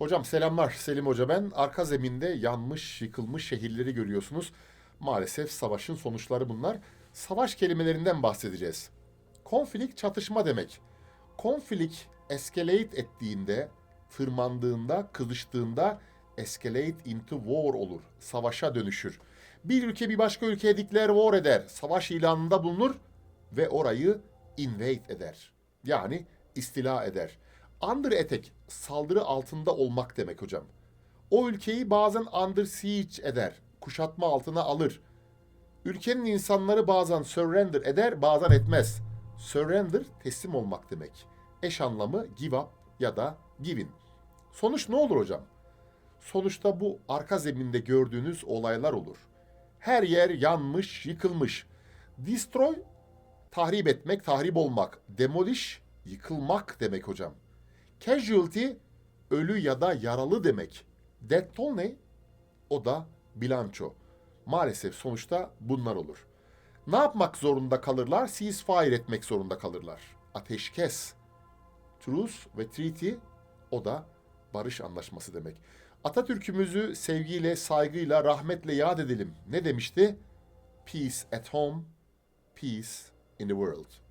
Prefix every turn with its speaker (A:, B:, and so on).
A: Hocam selamlar Selim Hoca ben. Arka zeminde yanmış, yıkılmış şehirleri görüyorsunuz. Maalesef savaşın sonuçları bunlar. Savaş kelimelerinden bahsedeceğiz. Konflik çatışma demek. Konflik escalate ettiğinde, tırmandığında, kızıştığında escalate into war olur. Savaşa dönüşür. Bir ülke bir başka ülkeye declare war eder. Savaş ilanında bulunur ve orayı invade eder. Yani istila eder. Under attack, saldırı altında olmak demek hocam. O ülkeyi bazen under siege eder, kuşatma altına alır. Ülkenin insanları bazen surrender eder, bazen etmez. Surrender teslim olmak demek. Eş anlamı give up ya da give in. Sonuç ne olur hocam? Sonuçta bu arka zeminde gördüğünüz olaylar olur. Her yer yanmış, yıkılmış. Destroy tahrip etmek, tahrip olmak. Demolish yıkılmak demek hocam. Casualty ölü ya da yaralı demek. Death toll ne? O da bilanço. Maalesef sonuçta bunlar olur. Ne yapmak zorunda kalırlar? Ceasefire etmek zorunda kalırlar. Ateşkes. Truce ve treaty o da barış anlaşması demek. Atatürk'ümüzü sevgiyle, saygıyla, rahmetle yad edelim. Ne demişti? Peace at home, peace in the world.